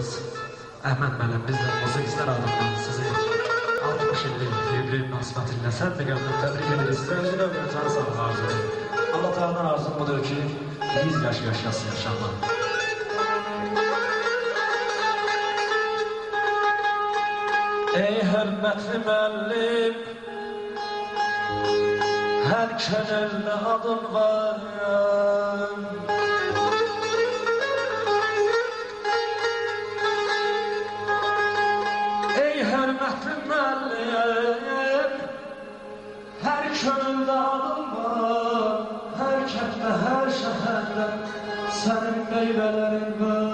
hocamız Əhməd müəllim bizlə musiqistlər adından sizi 60 illik yubiley münasibəti ilə səbr-qəlblə təbrik ederiz. Sevgili ömrün canı sağ arzu edir. Allah Teala'dan arzum budur ki, 100 yaş yaşasın inşallah. Ey hörmətli müəllim, hər könüldə adın var. Ey könüldə adın var, hər kənddə, hər şəhərdə sənin meyvələrin var.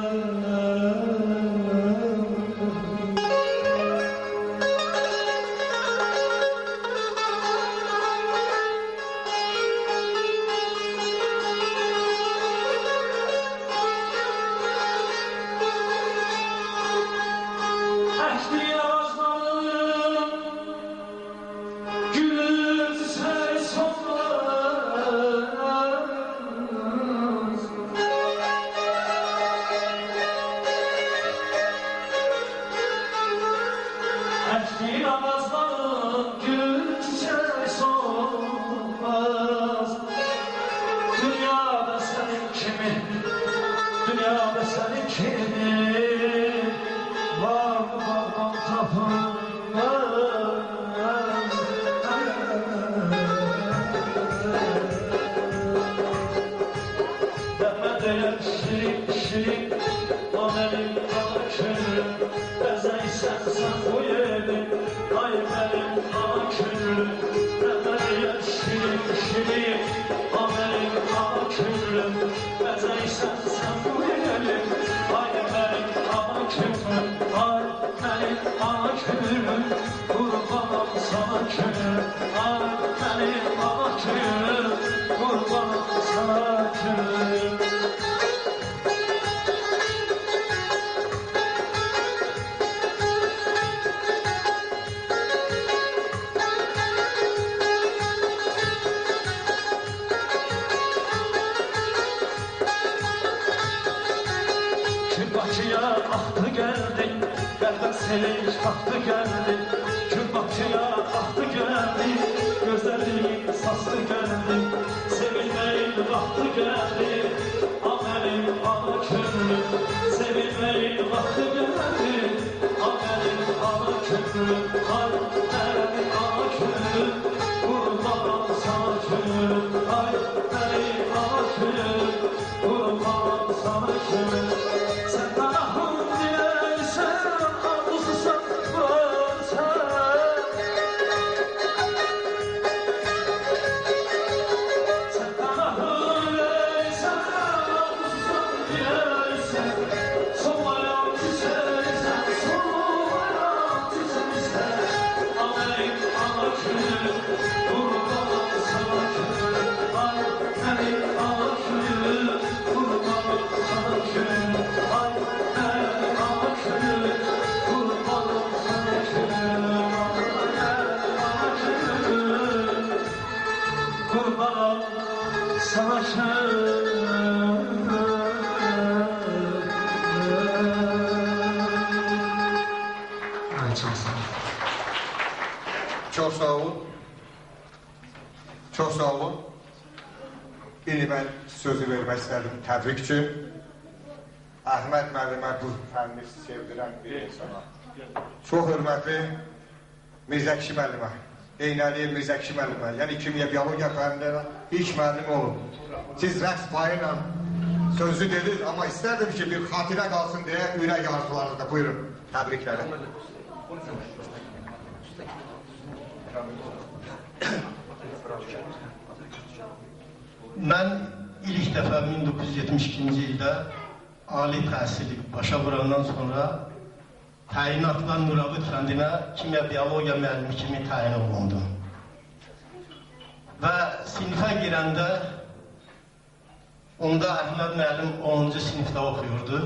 Bakıya ahtı geldi, Qəlbə sevinç taxtı geldi. Akçıya aktı geldi. Gözlerim sastı geldi. Sevinmeyin vakti geldi. Amelim ana kömrü Sevinmeyin vakti geldi. Amelim ana kömrü Kalplerim ana kömrü Kurbanım sana kömrü Kalplerim ana Sen bana sana külüm. Ay çok sağ ol. Çok sağ olun. Çok sağ olun. İndi ben sözü vermek istedim tebrik için. Ahmet müəllime bu fənni sevdiren bir insana. Çok hürmetli Mirzəkşi müəllime. Eynəli Mirzəkşi müəllime. Yani kimya biyologiya fənində ilk müəllim olun. Siz rəqs payıyla sözü dediniz ama isterdim ki bir hatire kalsın diye ürək arzularında. Buyurun. Tebrikler. Mən ilk dəfə 1972-ci ildə ali təhsili başa vurandan sonra təyinatla Nurabıd kəndinə kimya biologiya müəllimi kimi təyin olundum. Və sinifə girəndə onda Əhməd müəllim 10-cu sinifdə oxuyurdu.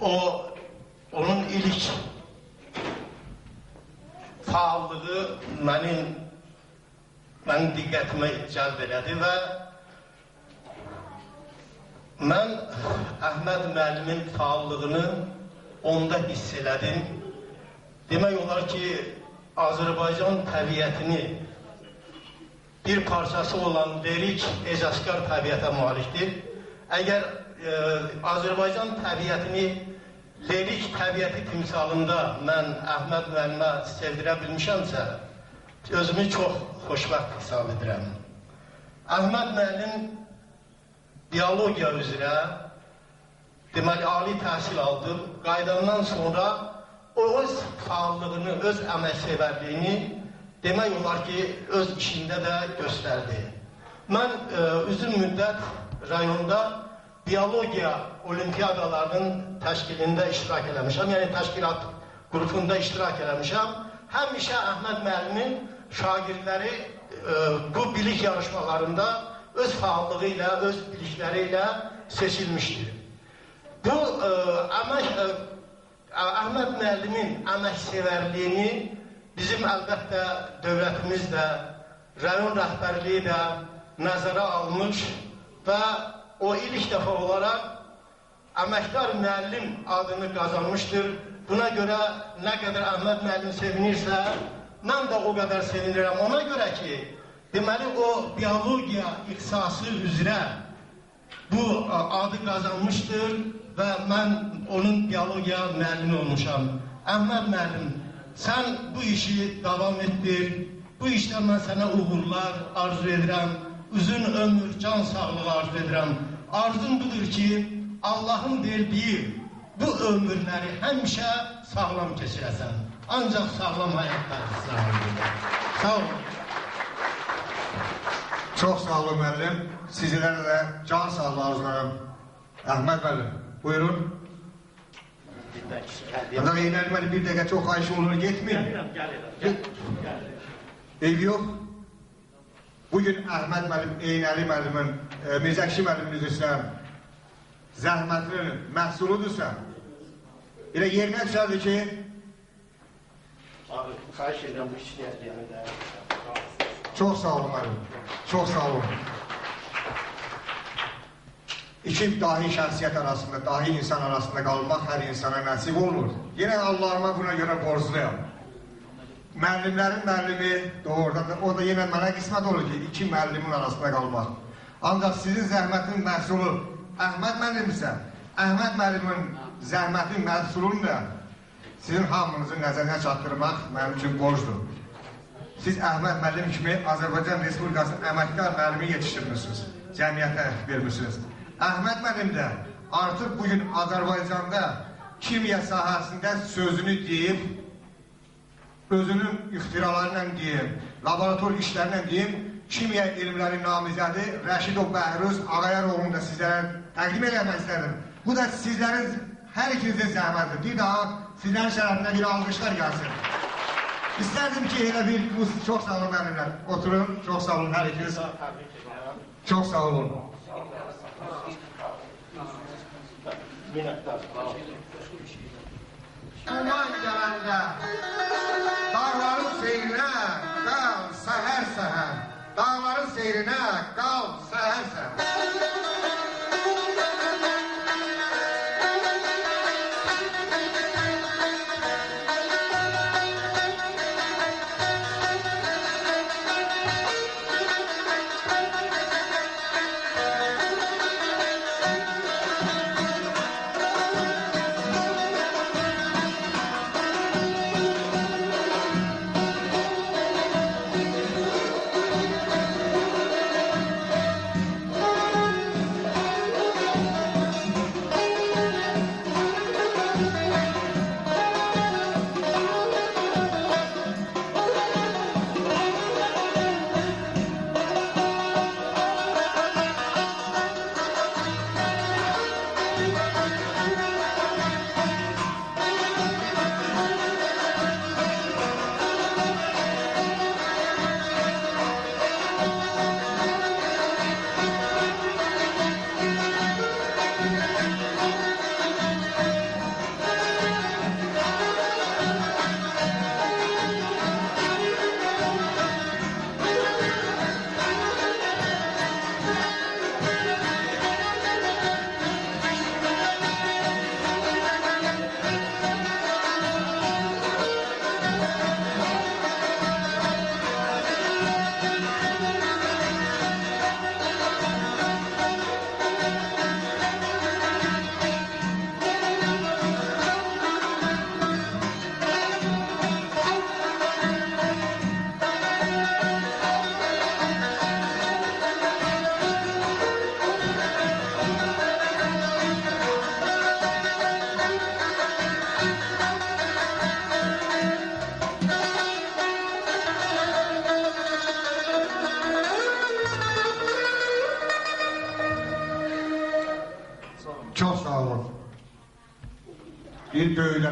O onun ilk faallığı mənim mənim diqqətimə cəlb elədi və Mən Əhməd müəllimin fəallığını onda hiss elədim. Demək olar ki, Azərbaycan təbiətini bir parçası olan lirik, ecazkar təbiətə malikdir. Əgər e, Azərbaycan təbiətini lirik təbiəti timsalında mən Əhməd müəllimə sevdirə bilmişəmsə, özümü çox xoşbəxt hesab edirəm. Əhməd müəllim biologiya üzrə deməli ali təhsil aldı. Qayıdandan sonra o öz fəallığını, öz əməksevərliyini demək olar ki, öz işində də göstərdi. Mən e, uzun müddət rayonda biologiya olimpiyadalarının təşkilində iştirak eləmişəm. Yəni təşkilat qrupunda iştirak eləmişəm. Həmişə Əhməd müəllimin şagirdləri e, bu bilik yarışmalarında öz fəallığı ilə, öz bilikləri ilə seçilmişdir. Bu ə, əmək ə, Əhməd müəllimin əməksevərliyini bizim əlbəttə dövlətimiz də, rayon rəhbərliyi də nəzərə almış və o ilk dəfə olaraq əməkdar müəllim adını qazanmışdır. Buna görə nə qədər Əhməd müəllim sevinirsə, mən də o qədər sevinirəm. Ona görə ki, deməli o biologiya ixtisası üzrə bu ə, adı qazanmışdır və mən onun biologiya müəllimi olmuşam. Əhməd müəllim, sən bu işi davam etdir. Bu işdə mən sənə uğurlar arzu edirəm. Uzun ömür, can sağlığı arzu edirəm. Arzum budur ki, Allahın verdiyi bu ömürləri həmişə sağlam keçirəsən. Ancaq sağlam həyatlar Sağ olun. Çox sağ olun müəllim. Sizlərə də can sağlığı arzularım. Əhməd müəllim, buyurun. Adam eğlenmeli bir dakika çok ayşe olur gitmeyin. Ev yok. Bugün Ahmet müəllim, Eynəli müəllimin, e, Mirzəkşi müəllimin üzrsən, zəhmətinin məhsuludursa, elə yerinə düşərdi ki, Abi, xahiş edirəm bu işləyəni də. Çok sağ olun müəllim, çok sağ olun. İki dahi şəxsiyyət arasında, dahi insan arasında qalmaq hər insana nəsib olmur. Yenə Allahıma buna görə borcluyam. Müəllimlərin müəllimi doğrudan da, o da yenə mənə qismət olur ki, iki müəllimin arasında qalmaq. Ancaq sizin zəhmətin məhsulu Əhməd müəllimsə, Əhməd müəllimin zəhmətin məhsulunu da sizin hamınızın nəzərinə çatdırmaq mənim üçün borcdur. Siz Əhməd müəllim kimi Azərbaycan Respublikasının əməkdar müəllimi yetişdirmişsiniz. Cəmiyyətə vermişsiniz. Əhməd müəllim də artıq bugün Azərbaycanda kimya sahəsində sözünü deyib, özünün ixtiralarıyla deyim, laborator işlərlə deyim, kimya elmləri namizədi Rəşidov Bəhruz Ağayaroğlu'nu da sizlərə təqdim eləmək istədim. Bu da sizlərin hər ikinizin zəhmətidir. Bir daha sizlərin şərəfinə bir alqışlar gəlsin. İsterdim ki yine bir çok sağ olun benimle. Oturun. Çok sağ olun her ikiniz. Çok sağ olun. Aman gelende dağların seyrine kal seher seher dağların seyrine kal seher seher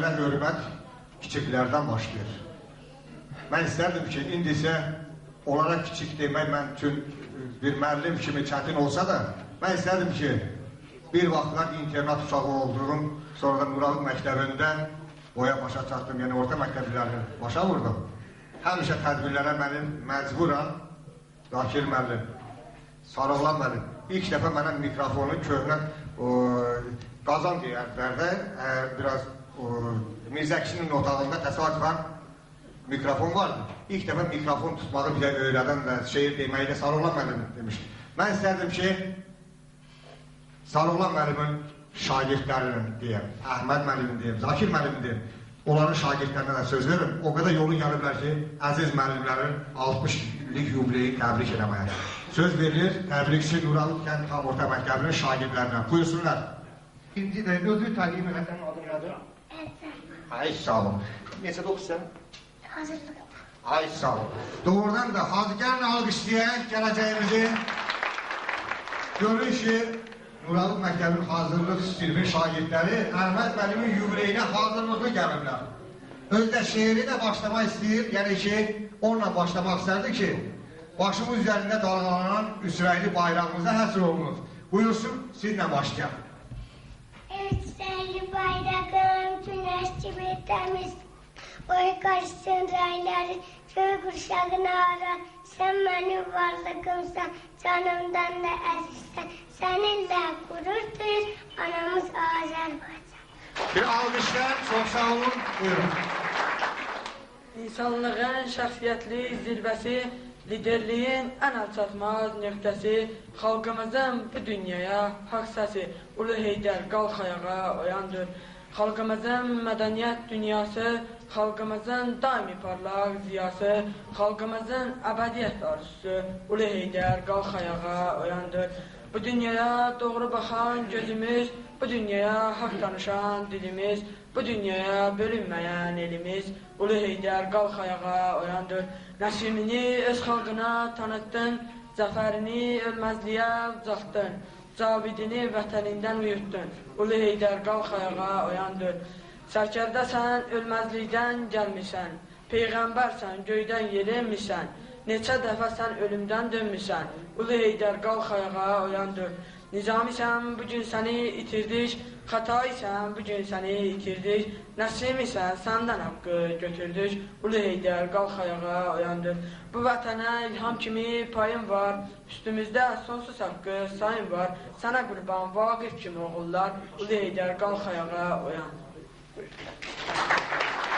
böyüklərə hörmət kiçiklərdən başlayır. Mən istərdim ki, indi isə onlara kiçik demək mən üçün bir müəllim kimi çətin olsa da, mən istərdim ki, bir vaxtlar internat uşağı olduğum, sonra da Muradov məktəbində boya başa çatdım, yəni orta məktəblərini başa vurdum. Həmişə tədbirlərə mənim məcburam Zakir müəllim, Sarıqlan müəllim. İlk dəfə mənə mikrofonu köhnə qazan deyərdilər də, biraz Mirzə kişinin otağında təsadüfən mikrofon vardı. İlk dəfə mikrofon tutmağı bizə öyrədən və şeir deməyi də Sarıqlan müəllim demişdi. Mən istərdim ki, Sarıqlan müəllimin şagirdlərinin deyəm, Əhməd müəllimin deyəm, Zakir müəllimin deyəm, onların şagirdlərinə də söz verin. O qədər yolun gəliblər ki, əziz müəllimlərin 60 illik yubileyi təbrik eləməyə. Söz verilir, təbrikçi Nural Kənd Tam Orta Məktəbinin şagirdlərinə. Buyursunlar. İkinci də özü təqdim edən adın nədir? Ay sağ olun. Necə oxusan? Hazırlık. Ay sağ olun. Doğrudan da hadi gəlin alqışlayaq gələcəyimizi. Görün ki, Nuralıq Məktəbin hazırlıq stilinin şagirdləri Əhməd müəllimin yubileyinə hazırlıqlı gəliblər. Özdə şeiri də başlamaq istəyir, yəni ki, onunla başlamaq istərdi ki, başımız üzərində dalğalanan Üsrəyli bayrağımıza həsr olunur. Buyursun, sizlə başlayaq. Bayrağım güneş gibi temiz. Oy karşısın rayları, köy kuşağını arar. Sen benim varlığımsan, canımdan da azizsen. Seninle gurur duyur, anamız Azerbaycan. Bir alqışlar, çox sağ olun. Buyurun. İnsanlığın şəxsiyyətli zirvəsi, liderliyin ən alçatmaz nöqtəsi, xalqımızın bu dünyaya haqq səsi, Ulu Heydər qalx ayağa oyandır. Xalqımızın mədəniyyət dünyası, xalqımızın daimi parlaq ziyası, xalqımızın əbədiyyət arzusu, Ulu Heydər qalx ayağa oyandır. Bu dünyaya doğru baxan gözümüz, bu dünyaya haqq danışan dilimiz, bu dünyaya bölünməyən elimiz, Ulu Heydər qalx ayağa oyandır. Nəsimini öz xalqına tanıtdın, zəfərini ölməzliyə ucaltdın. Cavidini vətənindən uyutdun. Ulu Heydər qalx ayağa oyandır. Sərkərdəsən, ölməzlikdən gəlmisən. Peyğəmbərsən, göydən yelinmisən. Neçə dəfə sən ölümdən dönmüsən. Ulu Heydər qalx ayağa oyandır. Nizamisən, bu gün səni itirdik. Xəta isən, bu gün səni itirdik. Nəsim isən, səndən haqqı götürdük. Ulu Heydər qalx ayağa oyandır. Bu vətənə ilham kimi payım var. Üstümüzdə sonsuz haqqı sayın var. Sənə qurban Vaqif kimi oğullar. Ulu Heydər qalx ayağa oyandır. Əbədi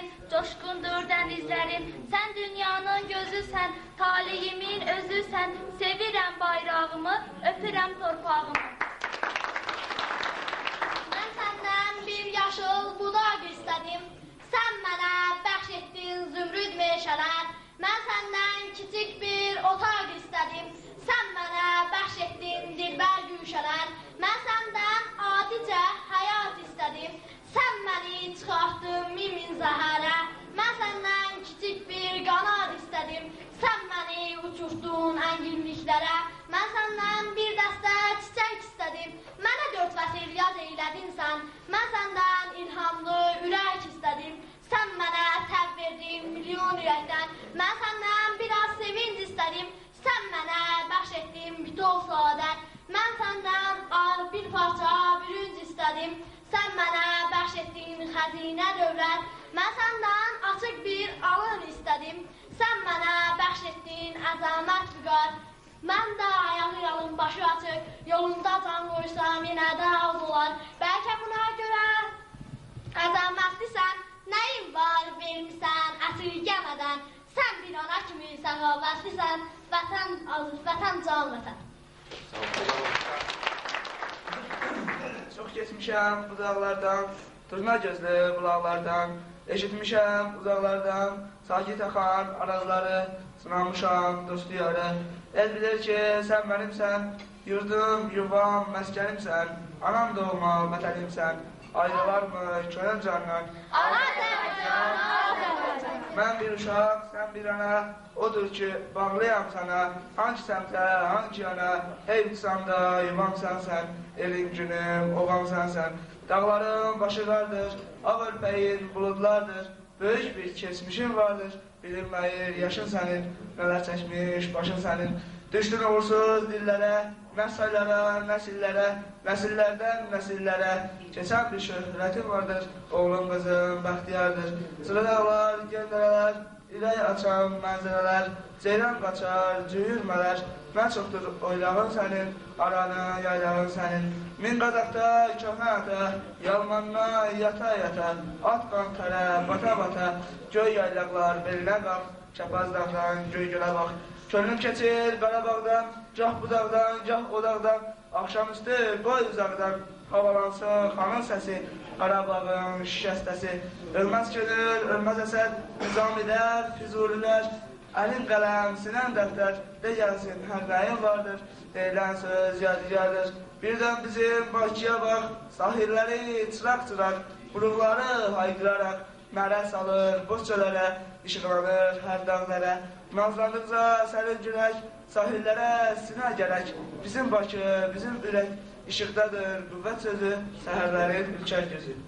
düzlərin, coşqundur dənizlərin, sən dünyanın gözüsən, talihimin özüsən, sevirəm bayrağımı, öpürəm torpağımı. Mən səndən bir yaşıl budaq istədim, sən mənə bəxş etdin zümrüd meşələr, mən səndən kiçik bir otaq istədim, ənginliklərə, mən səndən bir dəstə çiçək istədim, mənə dörd fəsil yaz eylədin sən, mən səndən ilhamlı ürək istədim, sən mənə təv verdin milyon ürəkdən, mən səndən biraz sevinc istədim, sən mənə bəxş etdin bitov saadət, mən səndən al bir parça bürünc istədim, sən mənə bəxş etdin xəzinə dövlət, mən səndən açıq bir alın istədim, sən mənə bəxş etdin əzəmət vüqar, mən də ayağı yalın başı açıq, yolunda can qoysam yenə də az olar, bəlkə buna görə əzəmətlisən, nəyin var vermisən əsirgəmədən, sən bir ana kimi səxavətlisən, vətən azız, vətən can vətən. Çox keçmişəm bu dağlardan, turna gözlü bulaqlardan, eşitmişəm uzaqlardan, sakit axan arazları, sınamışam dostu yarı. El bilir ki, sən mənimsən, yurdum, yuvam, məskənimsən, anam doğma vətənimsən, ayrılarmı könül candan. Azərbaycan, Azərbaycan. Mən bir uşaq, sən bir ana, odur ki, bağlıyam sana, hangi səmtə, hangi yana, hey uçsanda yuvamsan sən, elin günüm, oğamsan sən. Dağların başı qardır, ağ örpəyin buludlardır, böyük bir keçmişin vardır, bilinməyir yaşın sənin, nələr çəkmiş başın sənin. Düşdün uğursuz dillərə, nə saylara, nəsillərə, nəsillərdən nəsillərə, keçən bir şöhrətin vardır, oğlum qızım bəxtiyardır. Sıra dağlar, gəndərələr, ürək açan mənzərələr, ceyran qaçar, cüyürmələr, mən çoxdur oylağın sənin, aranı, yaylağın sənin. Min qadaqda, köhnə ata, yalmanla yata yata, at qan tərə, bata bata, göy yaylaqlar belinə qalx, kəpaz dağdan, göy gölə bax. Könlüm keçir Qarabağdan, gah bu dağdan, gah o dağdan, axşamüstü qoy uzaqdan, havalansın xanın səsi, Qarabağın şikəstəsi. Ölməz könül, ölməz əsər, nizamilər, füzulilər, əlin qələm, sinən dəftər, de gəlsin, hər nəyin vardır, deyilən söz yadigardır. Birdən bizim Bakıya bax, sahilləri çıraq-çıraq, buruqları haykıraraq, mərə salır, boşçalara, işıqlanır hər dağlara. Nazlandıqca sərin günək, sahillərə sinə gərək. Bizim Bakı, bizim ürək, işıqdadır qüvvət sözü, səhərlərin ülkər gözü.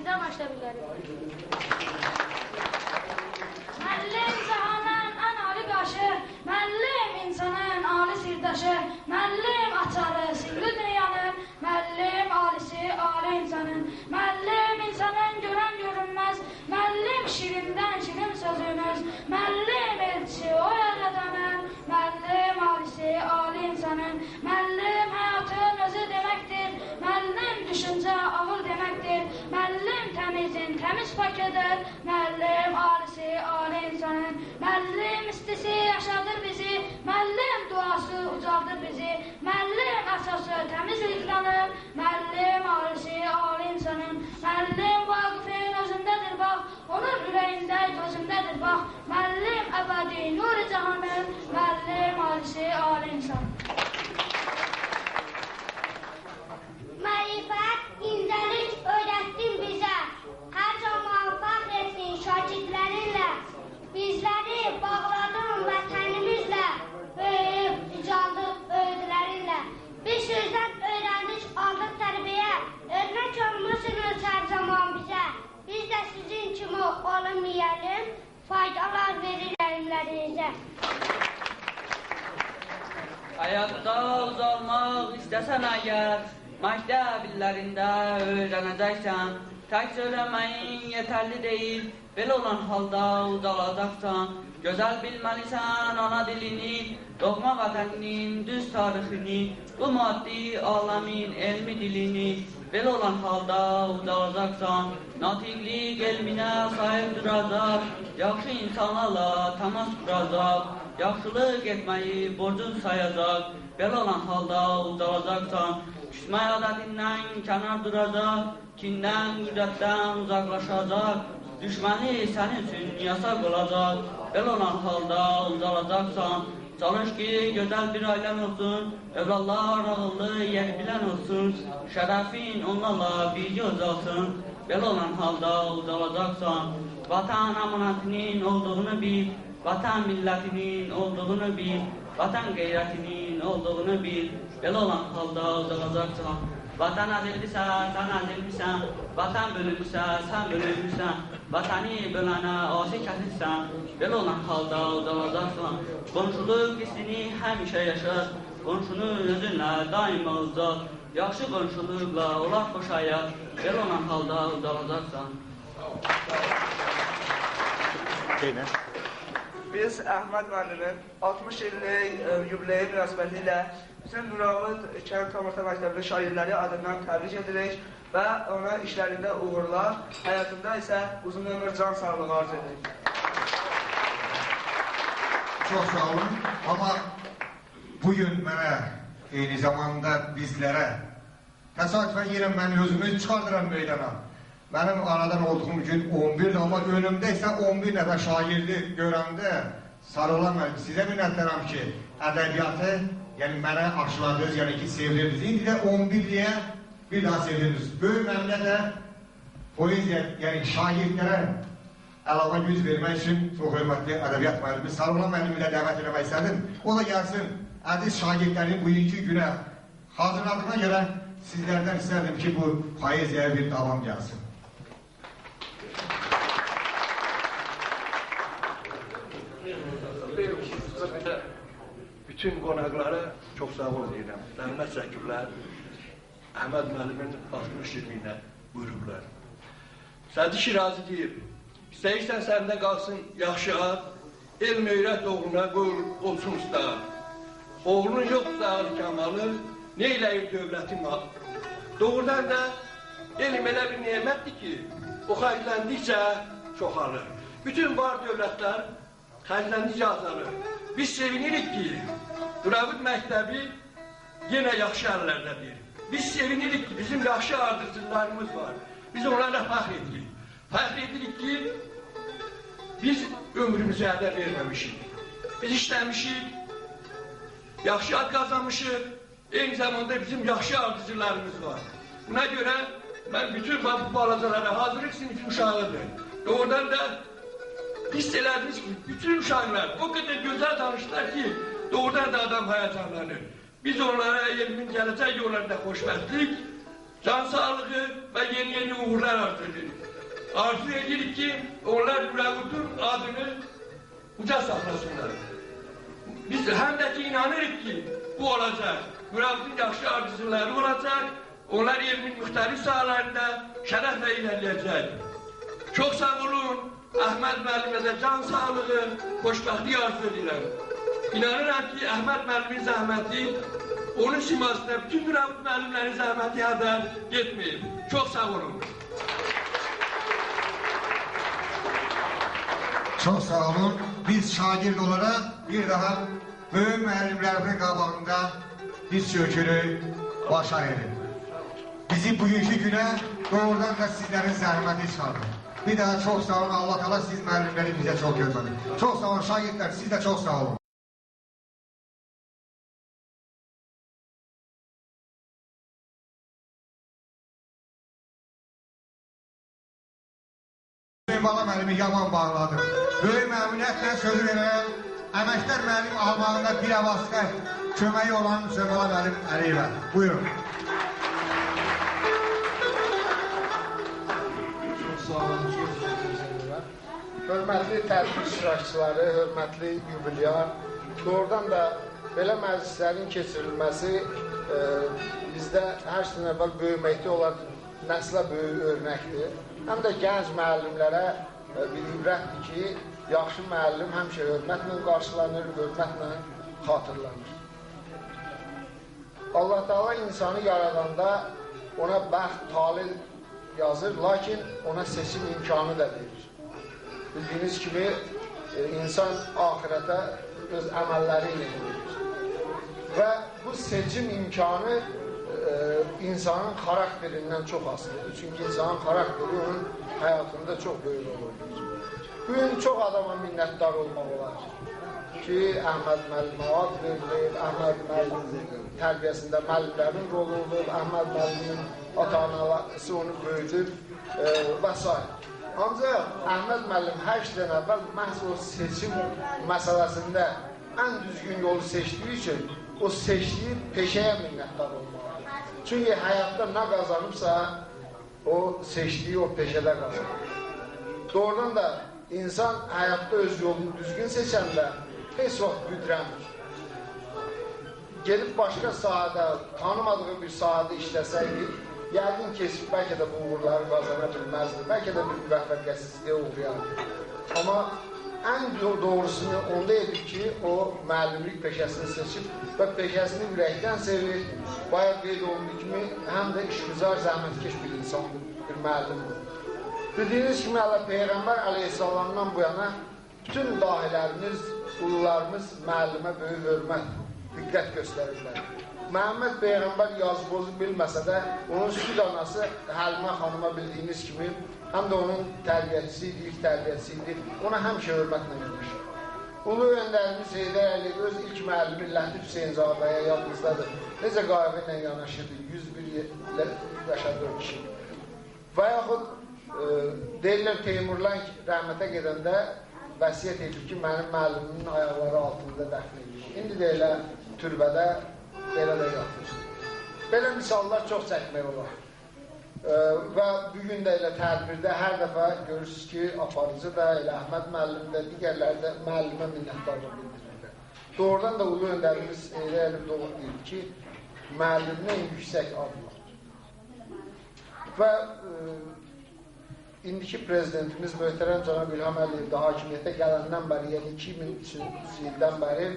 Xatirə şəkildə məktəb illəri. Müəllim cahanın ən ali qaşı, müəllim insanın ali sirdaşı, müəllim açarı sirli dünyanın, müəllim alisi ali insanın, müəllim təmiz pakıdır, müəllim alisi ali insanın, müəllim istisi yaşadır bizi, müəllim duası ucaldır bizi, müəllim əsası təmiz iqlanır, müəllim alisi ali insanın, müəllim Vaqifin özündədir bax, onun ürəyində gözündədir bax, müəllim əbədi nuri cahanın, müəllim alisi, ali insan. Mərifət, incəlik öyrətdin bizə. Hər zaman fəxr etdin şagirdlərinlə. Bizləri bağladın vətənimizlə. Böyüyüb, icaldıq öğüdlərinlə. Bir sözdən öyrəndik, aldıq tərbiyə. Örnək olmusunuz hər zaman bizə. Biz də sizin kimi olmayalım. Faydalar verir əlimlərinizə. Hayatta uzalmaq istəsən əgər, məktəb illərində öyrənəcəksən, tək söyləməyin yetərli deyil, belə olan halda uzalacaqsan, gözəl bilməlisən ana dilini, doğma vətəninin düz tarixini, bu maddi aləmin elmi dilini, belə olan halda uzalacaqsan, natiqlik elminə sahib duracaq, yaxşı insanlarla təmas quracaq, yaxşılıq etməyi borcun sayacaq, belə olan halda uzalacaqsan, İsmail adetinden kenar duracak, kinden, güdretten uzaklaşacak, düşmeni senin için yasak olacak, el olan halda uzalacaksan, Çalış ki güzel bir ailen olsun, evlatlar ağıllı yebilen olsun, şerefin onlarla bir olsun, bel olan halda uzalacaksan, vatan amanatinin olduğunu bil, vatan milletinin olduğunu bil, vatan qeyrətinin olduğunu bil, belə olan halda uzalacaqsan. Vatan əzildisə, sən əzilmisən, vatan bölünmüsə, sən bölünmüsən, vatanı bölənə asi kəsilsən, belə olan halda uzalacaqsan. Qonşuluq hissini həmişə yaşar, qonşunun özünlə daima uzaq, yaxşı qonşuluqla olar xoş həyat, belə olan halda uzalacaqsan. Qeynə. Biz Əhməd müəllimin 60 illik e, yubileyi münasibətilə bütün Nuravut Kənd Orta Məktəbli şairləri adından təbrik edirik və ona işlərində uğurlar, həyatında isə uzun ömür, can sağlığı arz edirik. Çox sağ olun. Amma bugün mənə eyni zamanda bizlərə təsadüfən yenə mən özümü çıxardıram meydana. Mənim aradan olduğum gün 11 amma önümdə isə 11 nəfər şagirdi görəndə sarılan mən sizə minnətdaram ki, ədəbiyyatı yəni mənə aşıladınız, yəni ki sevdirdiniz. İndi də 11-liyə bir daha sevdirdiniz. Böyük məmnuniyyə də poeziya, yəni şagirdlərə əlavə güc vermək üçün çox hörmətli ədəbiyyat müəllimi Sarılan müəllimi də dəvət istədim. O da gəlsin, əziz şagirdlərin bugünkü günə hazırladığına görə sizlərdən istərdim ki, bu poeziyaya bir davam gəlsin. Bütün qonaqlara çox sağ ol deyirəm. Zəhmət çəkiblər. Əhməd müəllimin 60 iliyinə buyurublar. Sədi Şirazi deyib, istəyirsən səndə qalsın yaxşı ad, elm öyrət oğluna qoyul olsun usta. Oğlunun yoxsa ağır kamalı, neyləyir dövlətin mal? Doğrudan da elm elə bir nemətdir ki, o xərcləndikcə çoxalır. Bütün var dövlətlər xərcləndikcə azalır. Biz sevinirik ki, Duravud məktəbi yenə yaxşı əllərdədir. Biz sevinirik ki, bizim yaxşı ardıcılarımız var. Biz onlara fəxr edirik. Fəxr edirik ki, biz ömrümüzü ələ verməmişik. Biz işləmişik, yaxşı ad qazanmışıq, eyni zamanda bizim yaxşı ardıcılarımız var. Buna görə mən bütün bu balacalara hazırlık sinifi uşağıdır. Doğrudan da hiss elədiniz ki, bütün uşaqlar o qədər gözəl danışdılar ki, doğrudan da adam həyəcanlanır. Biz onlara elmin gələcək yollarında xoşbəxtlik, can sağlığı və yeni-yeni uğurlar arzu edirik. Arzu edirik ki, onlar Müravut'un adını uca saxlasınlar. Biz həm də ki, inanırıq ki, bu olacaq. Müravut'un yaxşı arzuları olacaq. Onlar elmin müxtəlif sahalarında şərəflə ilerləyəcək. Çox sağ olun. Əhməd müəllimə də can sağlığı, xoşbəxtlik arzu edirəm. İnanıram ki, Əhməd müəllimin zəhməti onun simasında bütün Müravut müəllimlərin zəhməti hədər getməyib. Çox sağ olun. Çok sağ olun. Biz şagird olarak bir daha böyük müəllimlərimizin qabağında diz çökülü başa erin. Bizi bugünkü güne doğrudan da sizlerin zəhməti çıxardı. Bir daha çok sağ olun. Allah Allah siz müəllimləri bizə çok görmədi. Çok sağ olun şagirdlər. Siz de çok sağ olun. Müəllimi yaman bağladı. Böyük məmnuniyyətlə sözü verərəm. Əməkdar müəllim almağında bir avasqa köməyi olan Mirbala müəllim Əliyevə. Buyurun. Hörmətli tədbir iştirakçıları, hörmətli yubilyar, doğrudan da belə məclislərin keçirilməsi e, bizdə hər şeydən əvvəl böyüməkdə olan nəslə böyük örnəkdir. Həm də gənc müəllimlərə bir ibrətdir ki, yaxşı müəllim həmişə hörmətlə qarşılanır, hörmətlə xatırlanır. Allah Taala insanı yaradanda ona bəxt, talil yazır, lakin ona seçim imkanı da verir. Bildiyiniz kimi e, insan ahirətə öz əməlləri ilə gedir. Və bu seçim imkanı e, insanın xarakterindən çox asılıdır. Çünki insanın xarakteri onun həyatında çox böyük rol oynayır. Bu gün çox adama minnətdar olmaq olar ki, Əhməd müəllimə ad verilib, Əhməd müəllimin tərbiyəsində müəllimlərin rolu olub, Əhməd müəllimin ata-anası onu böyüdür e, və s. Ancaq Əhməd müəllim hər şeydən əvvəl seçim məsələsində ən düzgün yolu seçdiyi üçün o seçdiyi peşəyə minnətdar olmalıdır. Çünki həyatda nə qazanıbsa, o seçdiyi o peşədə qazanır. Doğrudan da insan həyatda öz yolunu düzgün seçəndə heç vaxt büdrəmir. Gelib başqa sahədə, tanımadığı bir sahədə işləsəydi, yəqin ki, bəlkə də bu uğurları qazana bilməzdi, bəlkə də bir müvəffəqiyyətsizliyə uğrayardı. Amma ən doğrusunu onda edir ki, o müəllimlik peşəsini seçib və peşəsini ürəkdən sevir. Bayaq qeyd olunduğu kimi, həm də işgüzar, zəhmətkeş bir insandır, bir müəllimdir. Bildiyiniz kimi, Allah Peyğəmbər əleyhissalamdan bu yana bütün dahilərimiz, ulularımız müəllimə böyük hörmət, diqqət göstərirlər. Məhəmməd Peyğəmbər yazbozu bilməsə də, onun süd anası Həlimə xanıma bildiyiniz kimi, həm də onun tərbiyəçisi idi, ilk tərbiyəçisi idi, ona həmişə hörmətlə yanaşır. Ulu öndərimiz Heydər Əliyev öz ilk müəllimi Lətif Hüseynzadəyə yadınızdadır. Necə qayğı ilə yanaşırdı, 101 yaşadığı kişi. Və yaxud e, deyirlər Teymurlan rəhmətə gedəndə vəsiyyət edir ki, mənim müəllimimin ayaqları altında dəfn edir. İndi elə türbədə belə də yatır. Belə misallar çox çəkmək olar. Və bugün də elə tədbirdə hər dəfə görürsünüz ki, aparıcı da, elə Əhməd müəllim də, digərləri də müəllimə minnətdarlıq bildirirlər. Doğrudan da ulu öndərimiz elə elə doğru deyir ki, müəllimin en yüksək adı yoxdur. Və e, indiki prezidentimiz möhtərəm cənab İlham Əliyev də hakimiyyətə gələndən bəri, yəni 2003-cü ildən bəri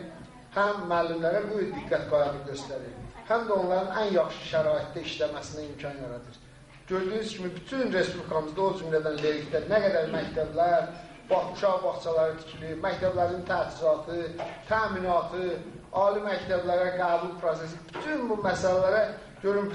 həm müəllimlərə böyük diqqət qayğı göstərir, həm də onların ən yaxşı şəraitdə işləməsinə imkan yaradır. Gördüyünüz kimi bütün respublikamızda o cümlədən lerikdə nə qədər məktəblər, bax, uşaq bağçaları tikilib, məktəblərin təchizatı, təminatı, ali məktəblərə qəbul prosesi, bütün bu məsələlərə görün